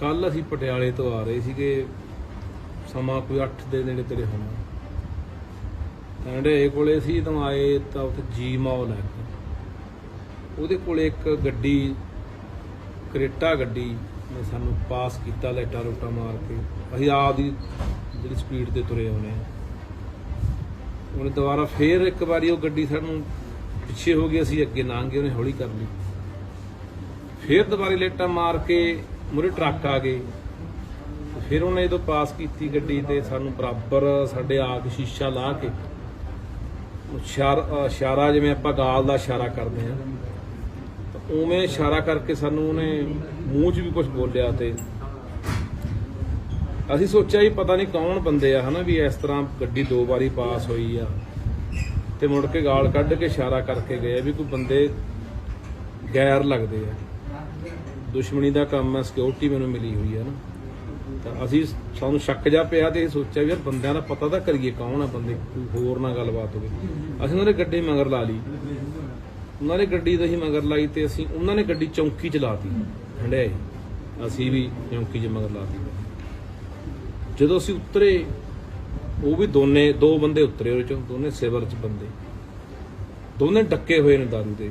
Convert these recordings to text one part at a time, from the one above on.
ਕੱਲ ਅਸੀਂ ਪਟਿਆਲੇ ਤੋਂ ਆ ਰਹੇ ਸੀਗੇ, ਸਮਾਂ ਕੋਈ 8 ਦੇ ਨੇੜੇ ਤੇਰੇ ਹੋਣਾ। ਕਹਿੰਦੇ ਕੋਲੇ ਸੀ ਤਾਂ ਆਏ ਤਾਂ ਉੱਥੇ ਜੀ ਮਾਲ ਹੈ ਉਹਦੇ ਕੋਲੇ ਇੱਕ ਗੱਡੀ, ਕਰੇਟਾ ਗੱਡੀ ਨੇ ਸਾਨੂੰ ਪਾਸ ਕੀਤਾ ਲਾਈਟਾਂ ਰੋਟਾ ਮਾਰ ਕੇ। ਅਸੀਂ ਆਪ ਦੀ ਜਿਹੜੀ ਸਪੀਡ ਤੇ ਤੁਰੇ ਆਉਨੇ ਆ ਉਹਨੇ ਦੁਬਾਰਾ ਫੇਰ ਇੱਕ ਵਾਰੀ ਉਹ ਗੱਡੀ ਸਾਨੂੰ ਪਿੱਛੇ ਹੋ ਗਈ, ਅਸੀਂ ਅੱਗੇ ਲੰਘ ਗਏ, ਉਹਨੇ ਹੌਲੀ ਕਰ ਲਈ। ਫੇਰ ਦੁਬਾਰਾ ਲਾਈਟਾਂ ਮਾਰ ਕੇ ਮੂਹਰੇ ਟਰੱਕ ਆ ਗਏ। ਫਿਰ ਉਹਨੇ ਜਦੋਂ ਪਾਸ ਕੀਤੀ ਗੱਡੀ ਤੇ ਸਾਨੂੰ ਬਰਾਬਰ ਸਾਡੇ ਆ ਕੇ ਸ਼ੀਸ਼ਾ ਲਾ ਕੇ ਇਸ਼ਾਰਾ ਜਿਵੇਂ ਆਪਾਂ ਗਾਲ ਦਾ ਇਸ਼ਾਰਾ ਕਰਦੇ ਆ ਤਾਂ ਉਵੇਂ ਇਸ਼ਾਰਾ ਕਰਕੇ ਸਾਨੂੰ ਉਹਨੇ ਮੂੰਹ 'ਚ ਵੀ ਕੁਝ ਬੋਲਿਆ ਤੇ ਅਸੀਂ ਸੋਚਿਆ ਵੀ ਪਤਾ ਨਹੀਂ ਕੌਣ ਬੰਦੇ ਆ ਹਨਾ ਵੀ ਇਸ ਤਰ੍ਹਾਂ ਗੱਡੀ ਦੋ ਵਾਰੀ ਪਾਸ ਹੋਈ ਆ। ਤੇ ਮੁੜ ਕੇ ਗਾਲ ਕੱਢ ਕੇ ਇਸ਼ਾਰਾ ਕਰਕੇ ਗਏ ਵੀ ਕੋਈ ਬੰਦੇ ਗੈਰ ਲੱਗਦੇ ਆ। ਦੁਸ਼ਮਣੀ ਦਾ ਕੰਮ ਹੈ ਸਿਕਿਉਰਿਟੀ ਮੈਨੂੰ ਮਿਲੀ ਹੋਈ ਹੈ ਨਾ। ਤਾਂ ਅਸੀਂ ਸਾਨੂੰ ਸ਼ੱਕ ਜਾ ਪਿਆ ਤੇ ਇਹ ਸੋਚਿਆ ਵੀ ਯਾਰ ਬੰਦਿਆਂ ਦਾ ਪਤਾ ਤਾਂ ਕਰੀਏ ਕੌਣ ਆ ਬੰਦੇ, ਕੋਈ ਹੋਰ ਨਾ ਗੱਲਬਾਤ ਹੋਵੇ। ਅਸੀਂ ਉਹਨਾਂ ਨੇ ਗੱਡੀ ਮਗਰ ਲਾ ਲਈ। ਉਹਨਾਂ ਨੇ ਗੱਡੀ ਦਾ ਮਗਰ ਲਾਈ ਤੇ ਅਸੀਂ ਉਹਨਾਂ ਨੇ ਗੱਡੀ ਚੌਂਕੀ ਚ ਲਾਤੀ, ਹੰਡਿਆਏ। ਅਸੀਂ ਵੀ ਚੌਂਕੀ 'ਚ ਮਗਰ ਲਾਤੀ। ਜਦੋਂ ਅਸੀਂ ਉਤਰੇ, ਉਹ ਵੀ ਦੋਨੇ, ਦੋ ਬੰਦੇ ਉਤਰੇ ਉਹਦੇ ਚੋਂ, ਦੋਨੇ ਸਿਵਰ ਚ ਬੰਦੇ। ਦੋਨੇ ਡੱਕੇ ਹੋਏ ਨੇ ਦਾਰੂ ਦੇ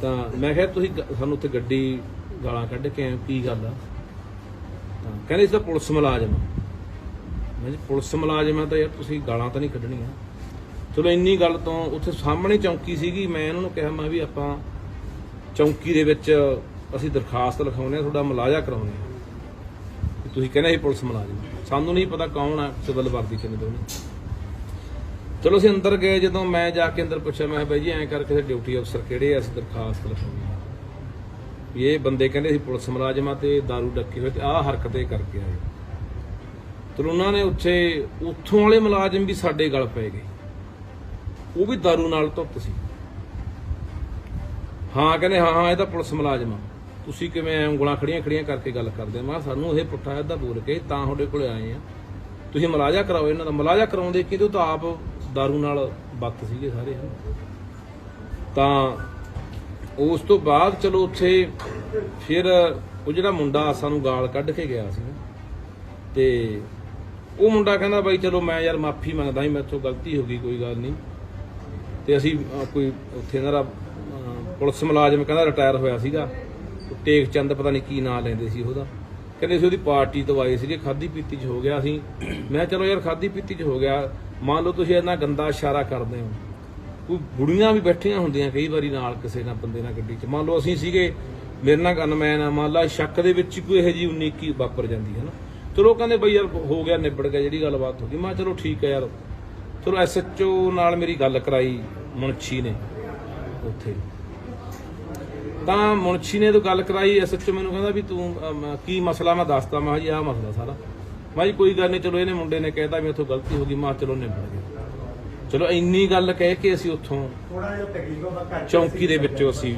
ਤਾਂ ਮੈਂ ਕਿਹਾ ਤੁਸੀਂ ਗ- ਸਾਨੂੰ ਉੱਥੇ ਗੱਡੀ ਗਾਲਾਂ ਕੱਢ ਕੇ ਆਏ ਹੋ, ਕੀ ਗੱਲ ਆ? ਤਾਂ ਕਹਿੰਦੇ ਇਸ ਤਾਂ ਪੁਲਿਸ ਮੁਲਾਜ਼ਮ ਆ। ਮੈਂ ਜੀ ਪੁਲਿਸ ਮੁਲਾਜ਼ਮ ਆ ਤਾਂ ਯਾਰ ਤੁਸੀਂ ਗਾਲਾਂ ਤਾਂ ਨਹੀਂ ਕੱਢਣੀਆਂ। ਚਲੋ ਇੰਨੀ ਗੱਲ ਤੋਂ ਉੱਥੇ ਸਾਹਮਣੇ ਚੌਂਕੀ ਸੀਗੀ ਮੈਂ ਇਹਨਾਂ ਨੂੰ ਕਿਹਾ ਮੈਂ ਵੀ ਆਪਾਂ ਚੌਂਕੀ ਦੇ ਵਿੱਚ ਅਸੀਂ ਦਰਖਾਸਤ ਲਿਖਾਉਂਦੇ ਆ ਤੁਹਾਡਾ ਮੁਲਾਜ਼ਾ ਕਰਾਉਂਦੇ ਆ ਤੁਸੀਂ ਕਹਿੰਦੇ ਸੀ ਪੁਲਿਸ ਮੁਲਾਜ਼ਮ। ਸਾਨੂੰ ਨਹੀਂ ਪਤਾ ਕੌਣ ਆ ਸਿਵਲ ਵਰਦੀ ਕਿੰਨੇ ਦੋਨੇ ਚਲੋ ਅਸੀਂ ਅੰਦਰ ਗਏ ਜਦੋਂ ਮੈਂ ਜਾ ਕੇ ਅੰਦਰ ਪੁੱਛਿਆ ਮੈਂ ਕਿਹਾ ਬਾਈ ਜੀ ਐਂ ਕਰਕੇ ਤੇ ਡਿਊਟੀ ਅਫਸਰ ਕਿਹੜੇ ਆ ਅਸੀਂ ਦਰਖਾਸਤ ਲਿਖਾਉਣੀ ਆ ਵੀ ਇਹ ਬੰਦੇ ਕਹਿੰਦੇ ਸੀ ਪੁਲਿਸ ਮੁਲਾਜ਼ਮਾਂ ਤੇ दारू ਡੱਕੇ ਹੋਏ ਤੇ ਆਹ ਹਰਕਤੇ ਕਰਕੇ ਆਏ ਤੇ ਉਹਨਾਂ ਨੇ ਉੱਥੇ ਉੱਥੋਂ ਵਾਲੇ ਮੁਲਾਜ਼ਮ ਵੀ ਸਾਡੇ ਗਲ ਪੈ ਗਏ ਉਹ ਵੀ दारू ਨਾਲ ਧੁੱਤ ਸੀ ਹਾਂ ਕਹਿੰਦੇ ਹਾਂ ਹਾਂ ਇਹ ਤਾਂ ਪੁਲਿਸ ਮੁਲਾਜ਼ਮ ਆ ਤੁਸੀਂ ਕਿਵੇਂ ਐ ਉਂਗਲਾਂ ਖੜੀਆਂ ਖੜੀਆਂ ਕਰਕੇ ਗੱਲ ਕਰਦੇ ਆ ਮੈਂ ਕਿਹਾ ਸਾਨੂੰ ਇਹ ਪੁੱਠਾ ਏਦਾਂ ਬੋਲ ਕੇ ਤਾਂ ਤੁਹਾਡੇ ਕੋਲੇ ਆਏ ਆ ਤੁਸੀਂ ਮਲਾਜਾ ਕਰਾਓ ਇਹਨਾਂ ਦਾ ਮਲਾਜਾ ਕਰਾਉਂਦੇ ਕਿਤੇ ਉਹ ਤਾਂ ਆਪ दारू ਨਾਲ ਬੱਤ ਸੀਗੇ ਸਾਰੇ ਤਾਂ ਉਸ ਤੋਂ ਬਾਅਦ ਚਲੋ ਉੱਥੇ ਫਿਰ ਉਹ ਜਿਹੜਾ ਮੁੰਡਾ ਸਾਨੂੰ ਗਾਲ ਕੱਢ ਕੇ ਗਿਆ ਸੀ ਤੇ ਉਹ ਮੁੰਡਾ ਕਹਿੰਦਾ ਬਾਈ ਚਲੋ ਮੈਂ ਯਾਰ ਮਾਫੀ ਮੰਗਦਾ ਸੀ ਮੈਥੋਂ ਗਲਤੀ ਹੋ ਗਈ ਕੋਈ ਗੱਲ ਨਹੀਂ ਤੇ ਅਸੀਂ ਕੋਈ ਉੱਥੇ ਇਹਨਾਂ ਦਾ ਪੁਲਿਸ ਮੁਲਾਜ਼ਮ ਕਹਿੰਦਾ ਰਿਟਾਇਰ ਹੋਇਆ ਸੀਗਾ ਟੇਕ ਚੰਦ ਪਤਾ ਨਹੀਂ ਕੀ ਨਾਂ ਲੈਂਦੇ ਸੀ ਉਹਦਾ ਕਹਿੰਦੇ ਸੀ ਉਹਦੀ ਪਾਰਟੀ ਤੋਂ ਆਏ ਸੀਗੇ ਖਾਦੀ ਪੀਤੀ ਚ ਹੋ ਗਿਆ ਸੀ ਮੈਂ ਚਲੋ ਯਾਰ ਖਾਦੀ ਪੀਤੀ ਚ ਹੋ ਗਿਆ ਮੰਨ ਲਓ ਤੁਸੀਂ ਇੰਨਾ ਗੰਦਾ ਇਸ਼ਾਰਾ ਕਰਦੇ ਹੋ, ਕੋਈ ਬੁੜੀਆਂ ਵੀ ਬੈਠੀਆਂ ਹੁੰਦੀਆਂ ਕਈ ਵਾਰੀ ਨਾਲ ਕਿਸੇ ਨਾਲ, ਬੰਦੇ ਨਾਲ ਗੱਡੀ 'ਚ। ਮੰਨ ਲਓ ਅਸੀਂ ਸੀਗੇ, ਮੇਰੇ ਨਾਲ ਗਨਮੈਨ ਆ, ਮੰਨ ਲਾ ਸ਼ੱਕ ਦੇ ਵਿੱਚ ਕੋਈ ਇਹੋ ਜੀ 19 ਕੀ ਵਾਪਰ ਜਾਂਦੀ ਹੈ ਨਾ। ਚਲੋ ਕਹਿੰਦੇ ਬਈ ਯਾਰ ਹੋ ਗਿਆ ਨਿਬੜ ਗਿਆ, ਜਿਹੜੀ ਗੱਲਬਾਤ ਹੋ ਗਈ। ਮੈਂ ਕਿਹਾ ਚਲੋ ਠੀਕ ਹੈ ਯਾਰ। ਚਲੋ ਐਸਐਚਓ ਨਾਲ ਮੇਰੀ ਗੱਲ ਕਰਾਈ ਮੁਨਸ਼ੀ ਨੇ ਉੱਥੇ। ਤਾਂ ਮੁਨਸ਼ੀ ਨੇ ਤੋਂ ਗੱਲ ਕਰਾਈ ਐਸਐਚਓ ਮੈਨੂੰ ਕਹਿੰਦਾ ਵੀ ਤੂੰ ਕੀ ਮਸਲਾ? ਮੈਂ ਦੱਸਦਾ ਮੈਂ ਕਿਹਾ ਜੀ ਆਹ ਮਸਲਾ ਸਾਰਾ। ਜੀ ਕੋਈ ਗੱਲ ਨਹੀਂ ਚਲੋ ਇਹਨੇ ਮੁੰਡੇ ਨੇ ਕਹਿਤਾ ਵੀ ਉੱਥੋਂ ਗਲਤੀ ਹੋ ਗਈ ਮੈਂ ਚਲੋ ਨਿਬੜ ਗਿਆ ਚਲੋ ਇੰਨੀ ਗੱਲ ਕਹਿ ਕੇ ਅਸੀਂ ਉੱਥੋਂ ਥੋੜਾ ਜਿਹਾ ਤਕਲੀਫ ਕਰਕੇ ਚੌਂਕੀ ਦੇ ਵਿੱਚੋਂ ਅਸੀਂ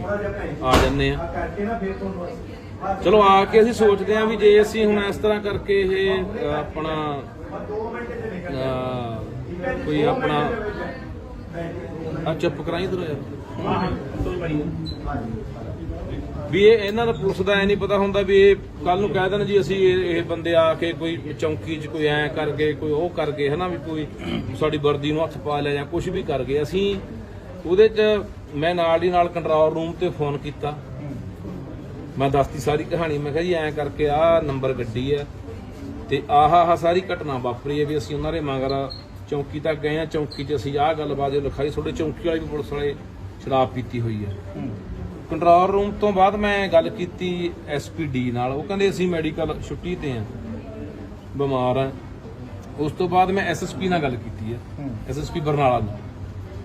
ਆ ਜੰਨੇ ਆ ਕਰਕੇ ਨਾ ਫਿਰ ਤੁਹਾਨੂੰ ਚਲੋ ਆ ਕੇ ਅਸੀਂ ਸੋਚਦੇ ਆ ਵੀ ਜੇ ਅਸੀਂ ਹੁਣ ਇਸ ਤਰ੍ਹਾਂ ਕਰਕੇ ਇਹ ਆਪਣਾ 2 ਮਿੰਟ ਚ ਨਿਕਲ ਅ, ਕੋਈ ਆਪਣਾ ਆ ਚੁੱਪ ਕਰਾਈ ਇਧਰ ਯਾਰ। ਵੀ ਇਹ ਇਹਨਾਂ ਦਾ ਪੁਲਿਸ ਦਾ ਐ ਨਹੀਂ ਪਤਾ ਹੁੰਦਾ ਵੀ ਇਹ ਕੱਲ ਨੂੰ ਕਹਿ ਦੇਣ ਜੀ ਅਸੀਂ ਇਹ ਇਹ ਬੰਦੇ ਆ ਕੇ ਕੋਈ ਚੌਂਕੀ 'ਚ ਕੋਈ ਐ ਕਰ ਗਏ, ਕੋਈ ਉਹ ਕਰ ਗਏ, ਹਨਾ ਵੀ ਕੋਈ ਸਾਡੀ ਵਰਦੀ ਨੂੰ ਹੱਥ ਪਾ ਲਿਆ ਜਾਂ ਕੁਝ ਵੀ ਕਰ ਗਏ। ਅਸੀਂ ਉਹਦੇ 'ਚ ਮੈਂ ਨਾਲ ਦੀ ਨਾਲ ਕੰਟਰੋਲ ਰੂਮ ਤੇ ਫੋਨ ਕੀਤਾ। ਮੈਂ ਦੱਸਤੀ ਸਾਰੀ ਕਹਾਣੀ, ਮੈਂ ਕਿਹਾ ਜੀ ਐਂ ਕਰਕੇ ਆਹ ਨੰਬਰ ਗੱਡੀ ਹੈ ਤੇ ਆਹ ਆਹ ਸਾਰੀ ਘਟਨਾ ਵਾਪਰੀ ਹੈ ਵੀ ਅਸੀਂ ਉਹਨਾਂ ਦੇ ਮਗਰ ਚੌਂਕੀ ਤੱਕ ਗਏ ਆ, ਚੌਂਕੀ 'ਚ ਅਸੀਂ ਆਹ ਗੱਲਬਾਤ ਲਿਖਾਈ, ਤੁਹਾਡੇ ਚੌਂਕੀ ਵਾਲੇ ਵੀ ਪੁਲਿਸ ਵਾਲੇ ਸ਼ਰਾਬ ਪੀਤੀ ਹੋਈ ਹੈ। ਕੰਟਰੋਲ ਰੂਮ ਤੋਂ ਬਾਅਦ ਮੈਂ ਗੱਲ ਕੀਤੀ ਐਸਪੀਡੀ ਨਾਲ। ਉਹ ਕਹਿੰਦੇ ਅਸੀਂ ਮੈਡੀਕਲ ਛੁੱਟੀ ਤੇ ਆ ਬਿਮਾਰ ਆ ਉਸ ਤੋਂ ਬਾਅਦ ਮੈਂ ਐਸਐਸਪੀ ਨਾਲ ਗੱਲ ਕੀਤੀ ਹੈ। ਐਸਐਸਪੀ ਬਰਨਾਲਾ ਨਾਲ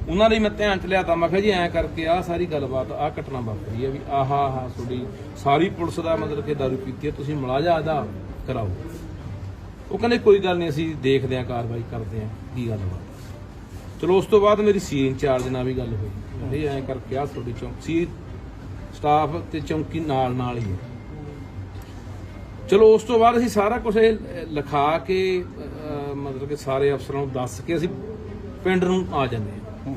ਉਹਨਾਂ ਲਈ ਮੈਂ ਧਿਆਨ ਚ ਲਿਆ ਤਾਂ ਮੈਂ ਕਿਹਾ ਜੀ ਐਂ ਕਰਕੇ ਆਹ ਸਾਰੀ ਗੱਲਬਾਤ ਆਹ ਘਟਨਾ ਵਾਪਰੀ ਹੈ ਵੀ ਆਹ ਆਹ ਤੁਹਾਡੀ ਸਾਰੀ ਪੁਲਿਸ ਦਾ ਮਤਲਬ ਕਿ ਦਾਰੂ ਪੀਤੀ ਹੈ। ਤੁਸੀਂ ਮੁਲਾਜ਼ਾ ਅਦਾ ਕਰਾਓ। ਉਹ ਕਹਿੰਦੇ ਕੋਈ ਗੱਲ ਨਹੀਂ ਅਸੀਂ ਦੇਖਦੇ ਹਾਂ ਕਾਰਵਾਈ ਕਰਦੇ ਹਾਂ। ਕੀ ਗੱਲ ਵਾ ਚਲੋ ਉਸ ਤੋਂ ਬਾਅਦ ਮੇਰੀ ਸੀ ਇੰਚਾਰਜ ਨਾਲ ਵੀ ਗੱਲ ਹੋਈ। ਕਹਿੰਦੇ ਐਂ ਕਰਕੇ ਆਹ ਤੁਹਾਡੀ ਚੌਂਕੀ ਸਟਾਫ ਤੇ ਚੌਂਕੀ ਨਾਲ ਨਾਲ ਹੀ ਹੈ। ਚਲੋ ਉਸ ਤੋਂ ਬਾਅਦ ਅਸੀਂ ਸਾਰਾ ਕੁਝ ਇਹ ਲਿਖਾ ਕੇ ਮਤਲਬ ਕਿ ਸਾਰੇ ਅਫਸਰਾਂ ਨੂੰ ਦੱਸ ਕੇ ਅਸੀਂ ਪਿੰਡ ਨੂੰ ਆ ਜਾਂਦੇ ਹਾਂ।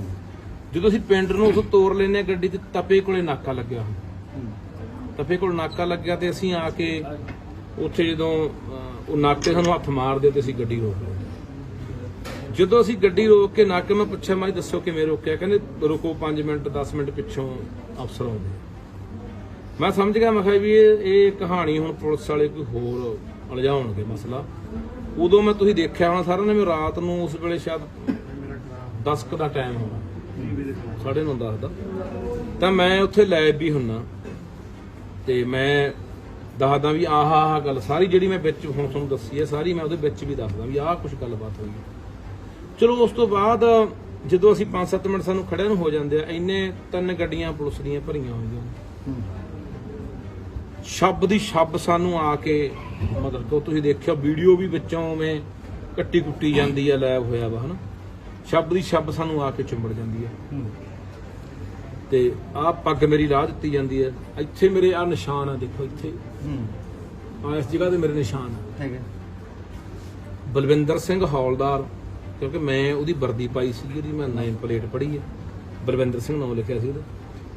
ਜਦੋਂ ਅਸੀਂ ਪਿੰਡ ਨੂੰ ਉਥੋਂ ਤੋਰ ਲੈਨੇ ਗੱਡੀ ਤੇ ਤਪੇ ਕੋਲੇ ਨਾਕਾ ਲੱਗਿਆ ਤਫੇ ਕੋਲ ਨਾਕਾ ਲੱਗਿਆ ਤੇ ਅਸੀਂ ਆ ਕੇ ਉੱਥੇ ਜਦੋਂ ਉਹ ਨਾਕੇ ਸਾਨੂੰ ਹੱਥ ਮਾਰਦੇ ਤੇ ਅਸੀਂ ਗੱਡੀ ਰੋਕ ਲਈ। ਜਦੋਂ ਅਸੀਂ ਗੱਡੀ ਰੋਕ ਕੇ ਨਾਕੇ ਮੈਂ ਪੁੱਛਿਆ ਮੈਂ ਦੱਸੋ ਕਿਵੇਂ ਰੋਕਿਆ? ਕਹਿੰਦੇ, ਰੁਕੋ 5 ਮਿੰਟ 10 ਮਿੰਟ ਪਿੱਛੋਂ ਅਫਸਰ ਆਉਂਦੇ ਮੈਂ ਸਮਝ ਗਿਆ, ਮੈਂ ਕਿਹਾ ਵੀ ਇਹ ਇਹ ਕਹਾਣੀ ਹੁਣ ਪੁਲਿਸ ਵਾਲੇ ਕੋਈ ਹੋਰ ਉਲਝਾਉਣਗੇ ਮਸਲਾ। ਉਦੋਂ ਮੈਂ ਤੁਸੀਂ ਦੇਖਿਆ ਹੋਣਾ ਸਾਰਿਆਂ ਨੇ ਮੈਂ ਰਾਤ ਨੂੰ ਉਸ ਵੇਲੇ ਸ਼ਾਇਦ 10 ਕੁ ਦਾ ਟਾਈਮ ਹੋਣਾ। ਸਾਢੇ ਨੌ, ਦਸ ਦਾ। ਤਾਂ ਮੈਂ ਉੱਥੇ ਲੈਬ ਵੀ ਹੁੰਨਾ। ਤੇ ਮੈਂ ਦੱਸਦਾ ਵੀ ਆਹ ਆਹ ਗੱਲ, ਸਾਰੀ ਜਿਹੜੀ ਮੈਂ ਵਿੱਚ ਹੁਣ ਤੁਹਾਨੂੰ ਦੱਸੀ ਹੈ, ਸਾਰੀ ਮੈਂ ਉਹਦੇ ਵਿੱਚ ਵੀ ਦੱਸਦਾ ਵੀ ਆਹ ਕੁਝ ਗੱਲਬਾਤ ਹੋਈ ਹੈ। ਚਲੋ ਉਸ ਤੋਂ ਬਾਅਦ ਜਦੋਂ ਅਸੀਂ 5-7 ਮਿੰਟ ਸਾਨੂੰ ਖੜਿਆਂ ਨੂੰ ਹੋ ਜਾਂਦੇ ਆ ਇੰਨੇ ਤਿੰਨ ਗੱਡੀਆਂ ਪੁਲਿਸ ਦੀਆਂ ਭਰੀਆਂ ਹੋਈਆਂ। ਸ਼ਬਦ ਦੀ ਸ਼ਬਦ ਸਾਨੂੰ ਆ ਕੇ ਮਤਲਬ ਕਿ ਤੁਸੀਂ ਦੇਖਿਆ ਵੀਡੀਓ ਵੀ ਵਿੱਚੋਂ ਉਵੇਂ ਕੱਟੀ ਕੁੱਟੀ ਜਾਂਦੀ ਆ ਲੈਬ ਹੋਇਆ ਵਾ ਹਨਾ? ਸ਼ਬਦ ਦੀ ਸ਼ਬਦ ਸਾਨੂੰ ਆ ਕੇ ਚਿੰਬੜ ਜਾਂਦੀ ਆ। ਤੇ ਆਹ ਪੱਗ ਮੇਰੀ ਲਾਹ ਦਿੱਤੀ ਜਾਂਦੀ ਹੈ ਇੱਥੇ ਮੇਰੇ ਆ ਨਿਸ਼ਾਨ ਆ ਦੇਖੋ ਇੱਥੇ। ਆ ਇਸ ਜਗ੍ਹਾ ਤੇ ਮੇਰੇ ਨਿਸ਼ਾਨ ਆ। ਹੈਗਾ। ਬਲਵਿੰਦਰ ਸਿੰਘ ਹੌਲਦਾਰ ਕਿਉਂਕਿ ਮੈਂ ਉਹਦੀ ਵਰਦੀ ਪਾਈ ਸੀ ਜਿਹੜੀ ਮੈਂ ਨੇਮ ਪਲੇਟ ਪੜ੍ਹੀ ਹੈ ਬਲਵਿੰਦਰ ਸਿੰਘ ਨਾਮ ਲਿਖਿਆ ਸੀ ਉਹਦਾ।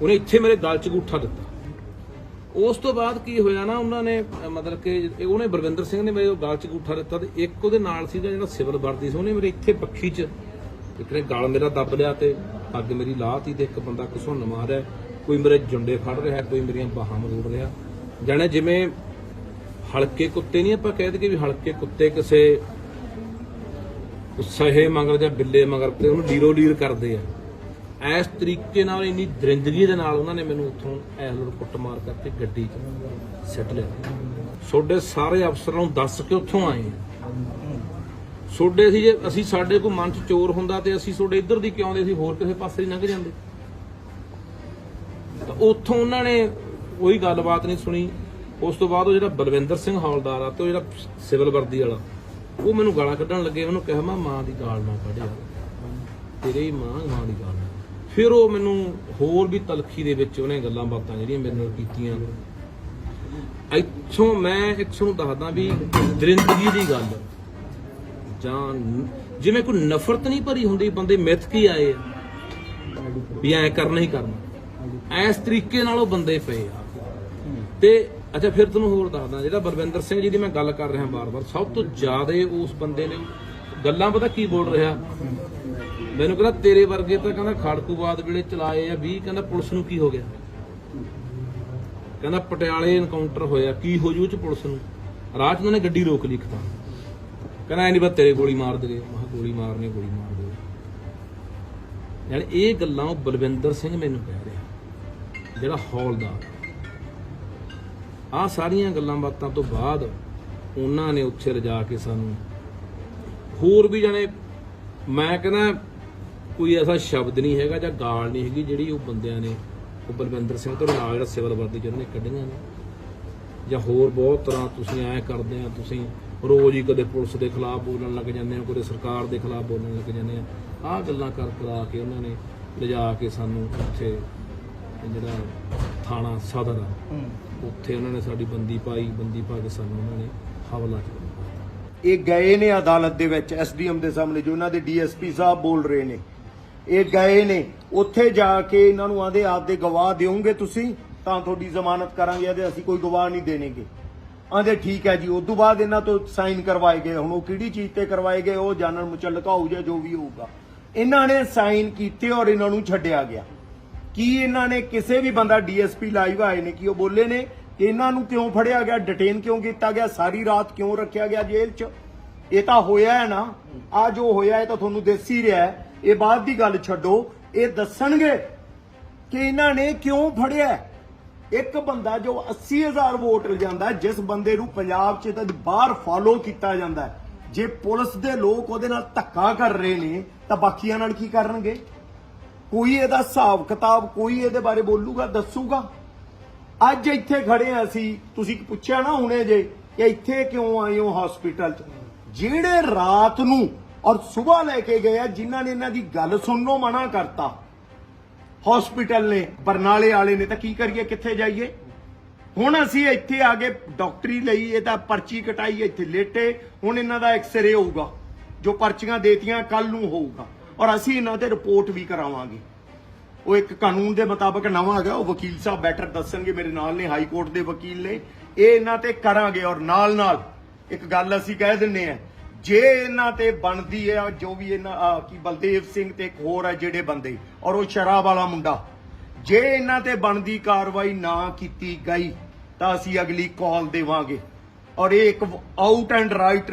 ਉਹਨੇ ਇੱਥੇ ਮੇਰੇ ਗਲ 'ਚ ਗੂਠਾ ਦਿੱਤਾ। ਉਸ ਤੋਂ ਬਾਅਦ ਕੀ ਹੋਇਆ ਨਾ, ਉਹਨਾਂ ਨੇ, ਮਤਲਬ ਕਿ ਉਹਨੇ ਬਲਵਿੰਦਰ ਸਿੰਘ ਨੇ ਮੇਰੇ ਗਲ 'ਚ ਗੂਠਾ ਦਿੱਤਾ ਤੇ ਇੱਕ ਉਹਦੇ ਨਾਲ ਸੀਗਾ ਜਿਹੜਾ ਸਿਵਲ ਵਰਦੀ ਸੀ। ਉਹਨੇ ਮੇਰੇ ਇੱਥੇ ਪੱਖੀ 'ਚ ਇੱਕ ਨੇ ਗਲ ਮੇਰਾ ਦੱਬ ਲਿਆ ਤੇ ਪੱਗ ਮੇਰੀ ਲਾਹਤੀ ਤੇ ਇੱਕ ਬੰਦਾ ਘਸੁੰਨ ਮਾਰ ਰਿਹਾ। ਕੋਈ ਮੇਰੇ ਜੁੰਡੇ ਫੜ ਰਿਹਾ, ਕੋਈ ਮੇਰੀਆਂ ਬਾਹਾਂ ਮਰੋੜ ਰਿਹਾ। ਜਾਣੇ ਜਿਵੇਂ ਹਲਕੇ ਕੁੱਤੇ ਨਹੀਂ ਆਪਾਂ ਕਹਿ ਦਈਏ ਵੀ ਹਲਕੇ ਕੁੱਤੇ ਕਿਸੇ ਸਹੇ ਮਗਰ ਜਾਂ ਬਿੱਲੇ ਮਗਰ ਤੇ ਉਹਨੂੰ ਲੀਰੋ ਲੀਰ ਕਰਦੇ ਆ। ਇਸ ਤਰੀਕੇ ਨਾਲ ਇੰਨੀ ਦਰਿੰਦਗੀ ਦੇ ਨਾਲ ਉਹਨਾਂ ਨੇ ਮੈਨੂੰ ਉੱਥੋਂ ਐਸ ਲੋਟ ਕਰਕੇ ਗੱਡੀ 'ਚ ਸਿੱਟ ਲਿਆ। ਛੋਡੇ ਸਾਰੇ ਅਫਸਰਾਂ ਨੂੰ ਦੱਸ ਕੇ ਉੱਥੋਂ ਆਏ ਆ। ਸੀ ਜੇ ਅਸੀਂ ਸਾਡੇ ਕੋਈ ਮਨ 'ਚ ਚੋਰ ਹੁੰਦਾ ਤੇ ਅਸੀਂ ਛੋਡੇ ਇੱਧਰ ਦੀ ਕਿਉਂ ਆਉਂਦੇ ਸੀ, ਹੋਰ ਕਿਸੇ ਪਾਸੇ ਹੀ ਲੰਘ ਜਾਂਦੇ। ਤਾਂ ਉੱਥੋਂ ਉਹਨਾਂ ਨੇ ਕੋਈ ਗੱਲਬਾਤ ਨਹੀਂ ਸੁਣੀ। ਉਸ ਤੋਂ ਬਾਅਦ ਉਹ ਜਿਹੜਾ ਬਲਵਿੰਦਰ ਸਿੰਘ ਹੌਲਦਾਰ ਆ ਤੇ ਉਹ ਜਿਹੜਾ ਸਿਵਲ ਵਰਦੀ ਵਾਲਾ ਉਹ ਮੈਨੂੰ ਗਾਲਾਂ ਕੱਢਣ ਲੱਗੇ, ਉਹਨੂੰ ਕਿਹਾ, ਮੈਂ ਮਾਂ ਦੀ ਗਾਲ ਨਾ ਕੱਢਿਆ ਤੇਰੇ ਹੀ ਮਾਂ ਮਾਂ ਦੀ ਗਾਲ ਫਿਰ ਉਹ ਮੈਨੂੰ ਹੋਰ ਵੀ ਤਲਖੀ ਦੇ ਵਿੱਚ ਉਹਨੇ ਗੱਲਾਂ ਬਾਤਾਂ ਜਿਹੜੀਆਂ ਮੇਰੇ ਨਾਲ ਕੀਤੀਆਂ। ਇੱਥੋਂ ਮੈਂ ਇੱਕ ਤੁਹਾਨੂੰ ਦੱਸਦਾ ਵੀ ਦਰਿੰਦਗੀ ਦੀ ਗੱਲ। ਜਾਂ ਜਿਵੇਂ ਕੋਈ ਨਫ਼ਰਤ ਨਹੀਂ ਭਰੀ ਹੁੰਦੀ, ਬੰਦੇ ਮਿੱਥ ਕੀ ਆਏ ਆ? ਵੀ ਐ ਕਰਨਾ ਹੀ ਕਰਨਾ। ਇਸ ਤਰੀਕੇ ਨਾਲ ਉਹ ਬੰਦੇ ਪਏ ਆ। ਤੇ ਅੱਛਾ, ਫਿਰ ਤੁਹਾਨੂੰ ਹੋਰ ਦੱਸਦਾ, ਜਿਹੜਾ ਬਲਵਿੰਦਰ ਸਿੰਘ ਜੀ ਦੀ ਮੈਂ ਗੱਲ ਕਰ ਰਿਹਾ ਬਾਰ-ਬਾਰ, ਸਭ ਤੋਂ ਜ਼ਿਆਦਾ ਉਸ ਬੰਦੇ ਨੇ ਗੱਲਾਂ ਪਤਾ ਕੀ ਬੋਲ ਰਿਹਾ? ਮੈਨੂੰ ਕਹਿੰਦਾ, ਤੇਰੇ ਵਰਗੇ ਤਾਂ ਕਹਿੰਦਾ ਖੜਕੂਬਾਦ ਵੇਲੇ ਚਲਾਏ ਆ 20 ਕਹਿੰਦਾ ਪੁਲਿਸ ਨੂੰ ਕੀ ਹੋ ਗਿਆ? ਕਹਿੰਦਾ ਪਟਿਆਲੇ ਇਨਕਾਊਂਟਰ ਹੋਇਆ, ਕੀ ਹੋ ਜੂ ਚ ਪੁਲਿਸ ਨੂੰ? ਰਾਹ 'ਚ ਉਹਨਾਂ ਨੇ ਗੱਡੀ ਰੋਕ ਲਈ ਖਤਾ ਕਹਿੰਦਾ, ਐ ਨਹੀਂ ਬਸ ਤੇਰੇ ਗੋਲੀ ਮਾਰ ਦੇਗੇ ਮੈਂ ਕਿਹਾ, ਗੋਲੀ ਮਾਰਨੀ ਗੋਲੀ ਮਾਰ ਦੇ ਯਾਨੀ ਇਹ ਗੱਲਾਂ ਉਹ ਬਲਵਿੰਦਰ ਸਿੰਘ ਮੈਨੂੰ ਕਹਿ ਰਿਹਾ, ਜਿਹੜਾ ਹੌਲਦਾਰ। ਆ ਸਾਰੀਆਂ ਗੱਲਾਂ ਬਾਤਾਂ ਤੋਂ ਬਾਅਦ ਉਹਨਾਂ ਨੇ ਉੱਥੇ ਰਜਾ ਕੇ ਸਾਨੂੰ ਹੋਰ ਵੀ ਜਾਣੇ ਮੈਂ ਕਹਿੰਦਾ ਕੋਈ ਐਸਾ ਸ਼ਬਦ ਨਹੀਂ ਹੈਗਾ ਜਾਂ ਗਾਲ ਨਹੀਂ ਹੈਗੀ ਜਿਹੜੀ ਉਹ ਬੰਦਿਆਂ ਨੇ, ਉਹ ਬਲਵਿੰਦਰ ਸਿੰਘ ਤੋਂ ਨਾਲ ਜਿਹੜਾ ਸਿਵਲ ਵਰਦੀ ਜਿਹਨਾਂ ਨੇ ਕੱਢੀਆਂ ਨੇ। ਜਾਂ ਹੋਰ ਬਹੁਤ ਤਰ੍ਹਾਂ ਤੁਸੀਂ ਐ ਕਰਦੇ ਆ, ਤੁਸੀਂ ਰੋਜ਼ ਹੀ ਕਦੇ ਪੁਲਿਸ ਦੇ ਖਿਲਾਫ ਬੋਲਣ ਲੱਗ ਜਾਂਦੇ ਆ, ਕਦੇ ਸਰਕਾਰ ਦੇ ਖਿਲਾਫ ਬੋਲਣ ਲੱਗ ਜਾਂਦੇ ਆ। ਆਹ ਗੱਲਾਂ ਕਰ ਕਰਾ ਕੇ ਉਹਨਾਂ ਨੇ ਲਿਜਾ ਕੇ ਸਾਨੂੰ ਉੱਥੇ ਜਿਹੜਾ ਥਾਣਾ ਸਦਰ ਉੱਥੇ ਉਹਨਾਂ ਨੇ ਸਾਡੀ ਬੰਦੀ ਪਾਈ, ਬੰਦੀ ਪਾ ਕੇ ਸਾਨੂੰ ਉਹਨਾਂ ਨੇ ਹਵਾਲਾ ਕੀਤਾ ਇਹ ਗਏ ਨੇ ਅਦਾਲਤ ਦੇ ਵਿੱਚ, ਐਸਡੀਐਮ ਦੇ ਸਾਹਮਣੇ, ਜੋ ਉਹਨਾਂ ਦੇ ਡੀਐਸਪੀ ਸਾਹਿਬ ਬੋਲ ਰਹੇ ਨੇ। ਇਹ ਗਏ ਨੇ, ਉੱਥੇ ਜਾ ਕੇ ਇਹਨਾਂ ਨੂੰ ਆਂਦੇ ਆਪਦੇ ਗਵਾਹ ਦਿਓਗੇ ਤੁਸੀਂ, ਤਾਂ ਤੁਹਾਡੀ ਜ਼ਮਾਨਤ ਕਰਾਂਗੇ, ਇਹਦੇ ਅਸੀਂ ਕੋਈ ਗਵਾਹ ਨਹੀਂ ਦੇਣਗੇ। ਆਂਦੇ ਠੀਕ ਹੈ ਜੀ, ਉਸ ਤੋਂ ਬਾਅਦ ਇਹਨਾਂ ਤੋਂ ਸਾਈਨ ਕਰਵਾਏ ਗਏ, ਹੁਣ ਉਹ ਕਿਹੜੀ ਚੀਜ਼ ਤੇ ਕਰਵਾਏ ਗਏ, ਉਹ ਜਾਣਨ ਮੁਚਲਕਾ ਹੋਊ ਜਾਂ ਜੋ ਵੀ ਹੋਊਗਾ। ਇਹਨਾਂ ਨੇ ਸਾਈਨ ਕੀਤੇ ਔਰ ਇਹਨਾਂ ਨੂੰ ਛੱਡਿਆ ਗਿਆ। ਕੀ ਇਹਨਾਂ ਨੇ ਕਿਸੇ ਵੀ ਬੰਦਾ ਡੀਐਸਪੀ ਲਾਈਵ ਆਏ ਨੇ, ਕਿ ਉਹ ਬੋਲੇ ਨੇ ਕਿ ਇਹਨਾਂ ਨੂੰ ਕਿਉਂ ਫੜਿਆ ਗਿਆ ਡਿਟੇਨ ਕਿਉਂ ਕੀਤਾ ਗਿਆ, ਸਾਰੀ ਰਾਤ ਕਿਉਂ ਰੱਖਿਆ ਗਿਆ ਜੇਲ੍ਹ 'ਚ? ਇਹ ਤਾਂ ਹੋਇਆ ਹੈ ਨਾ। ਆ ਜੋ ਹੋਇਆ ਹੈ ਤਾਂ ਤੁਹਾਨੂੰ ਦਿਸ ਹੀ। ਰਿਹਾ ਇਹ ਬਾਅਦ ਦੀ ਗੱਲ ਛੱਡੋ। ਇਹ ਦੱਸਣਗੇ ਕਿ ਇਹਨਾਂ ਨੇ ਕਿਉਂ ਫੜਿਆ ਇੱਕ ਬੰਦਾ ਜੋ 80000 ਵੋਟ ਲਿਜਾਂਦਾ ਜਿਸ ਬੰਦੇ ਨੂੰ ਪੰਜਾਬ 'ਚ ਤਾਂ ਬਾਹਰ ਫਾਲੋ ਕੀਤਾ ਜਾਂਦਾ ਜੇ ਪੁਲਿਸ ਦੇ ਲੋਕ ਉਹਦੇ ਨਾਲ ਧੱਕਾ ਕਰ ਰਹੇ ਨੇ, ਤਾਂ ਬਾਕੀਆਂ ਨਾਲ ਕੀ ਕਰਨਗੇ? ਕੋਈ ਇਹਦਾ ਹਿਸਾਬ ਕਿਤਾਬ ਕੋਈ ਇਹਦੇ ਬਾਰੇ ਬੋਲੂਗਾ, ਦੱਸੂਗਾ? ਅੱਜ ਇੱਥੇ ਖੜੇ ਆ ਅਸੀਂ, ਤੁਸੀਂ ਪੁੱਛਿਆ ਨਾ ਹੁਣੇ ਜੇ ਕਿ ਇੱਥੇ ਕਿਉਂ ਆਏ ਹੋ ਹਸਪੀਟਲ 'ਚ? ਜਿਹੜੇ ਰਾਤ ਨੂੰ ਔਰ ਸਵੇਰ ਲੈ ਕੇ ਗਏ ਆ, ਜਿਨ੍ਹਾਂ ਨੇ ਇਹਨਾਂ ਦੀ ਗੱਲ ਸੁਣਨੋਂ ਮਨਾ ਕਰਤਾ ਹਸਪੀਟਲ ਨੇ, ਬਰਨਾਲੇ ਵਾਲੇ ਨੇ, ਤਾਂ ਕੀ ਕਰੀਏ, ਕਿੱਥੇ ਜਾਈਏ? ਹੁਣ ਅਸੀਂ ਇੱਥੇ ਆ ਕੇ ਡਾਕਟਰੀ ਲਈ ਇਹ ਤਾਂ ਪਰਚੀ ਕਟਾਈ, ਇੱਥੇ ਲੇਟੇ, ਹੁਣ ਇਹਨਾਂ ਦਾ ਐਕਸ-ਰੇ ਹੋਊਗਾ, ਜੋ ਪਰਚੀਆਂ ਦੇਤੀਆਂ ਕੱਲ ਨੂੰ ਹੋਊਗਾ। ਔਰ ਅਸੀਂ ਇਹਨਾਂ ਤੇ ਰਿਪੋਰਟ ਵੀ ਕਰਾਵਾਂਗੇ। ਉਹ ਇੱਕ ਕਾਨੂੰਨ ਦੇ ਮੁਤਾਬਕ ਨਵਾਂ ਹੈਗਾ, ਉਹ ਵਕੀਲ ਸਾਹਿਬ ਬੈਟਰ ਦੱਸਣਗੇ, ਮੇਰੇ ਨਾਲ ਨੇ ਹਾਈ ਕੋਰਟ ਦੇ ਵਕੀਲ ਨੇ। ਇਹ ਇਹਨਾਂ ਤੇ ਕਰਾਂਗੇ ਔਰ ਨਾਲ ਨਾਲ ਇੱਕ ਗੱਲ ਅਸੀਂ ਕਹਿ ਦਿੰਨੇ ਆ ਜੇ ਇਹਨਾਂ ਤੇ ਬਣਦੀ ਹੈ, ਜੋ ਵੀ ਇਹਨਾਂ ਆਹ ਕੀ ਬਲਦੇਵ ਸਿੰਘ ਤੇ ਇੱਕ ਹੋਰ ਹੈ ਜਿਹੜੇ ਬੰਦੇ, ਔਰ ਉਹ ਸ਼ਰਾਬ ਵਾਲਾ ਮੁੰਡਾ, ਜੇ ਇਹਨਾਂ ਤੇ ਬਣਦੀ ਕਾਰਵਾਈ ਨਾ ਕੀਤੀ ਗਈ, ਤਾਂ ਅਸੀਂ ਅਗਲੀ ਕਾਲ ਦੇਵਾਂਗੇ। ਔਰ ਇਹ ਇੱਕ ਆਊਟ ਐਂਡ ਰਾਈਟ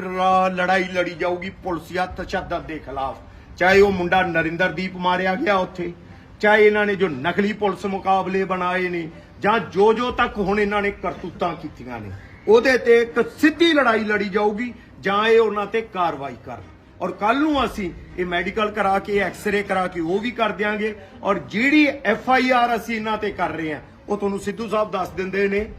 ਲੜਾਈ ਲੜੀ ਜਾਊਗੀ, ਪੁਲਿਸ ਜਾਂ ਤਸ਼ੱਦਦ ਦੇ ਖਿਲਾਫ। ਚਾਹੇ ਉਹ ਮੁੰਡਾ ਨਰਿੰਦਰਦੀਪ ਮਾਰਿਆ ਗਿਆ ਉੱਥੇ, ਚਾਹੇ ਇਹਨਾਂ ਨੇ ਜੋ ਨਕਲੀ ਪੁਲਿਸ ਮੁਕਾਬਲੇ ਬਣਾਏ ਨੇ, ਜਾਂ ਜੋ ਜੋ ਤੱਕ ਹੁਣ ਇਹਨਾਂ ਨੇ ਕਰਤੂਤਾਂ ਕੀਤੀਆਂ ਨੇ, ਉਹਦੇ ਤੇ ਇੱਕ ਸਿੱਧੀ ਲੜਾਈ ਲੜੀ ਜਾਊਗੀ, ਜਾਂ ਇਹ ਉਹਨਾਂ ਤੇ ਕਾਰਵਾਈ ਕਰਨ। ਔਰ ਕੱਲ ਨੂੰ ਅਸੀਂ ਇਹ ਮੈਡੀਕਲ ਕਰਾ ਕੇ, ਐਕਸ-ਰੇ ਕਰਾ ਕੇ ਉਹ ਵੀ ਕਰ ਦਿਆਂਗੇ। ਔਰ ਜਿਹੜੀ ਐਫ ਆਈ ਆਰ ਅਸੀਂ ਇਹਨਾਂ ਤੇ ਕਰ ਰਹੇ ਹਾਂ, ਉਹ ਤੁਹਾਨੂੰ ਸਿੱਧੂ ਸਾਹਿਬ ਦੱਸ ਦਿੰਦੇ ਨੇ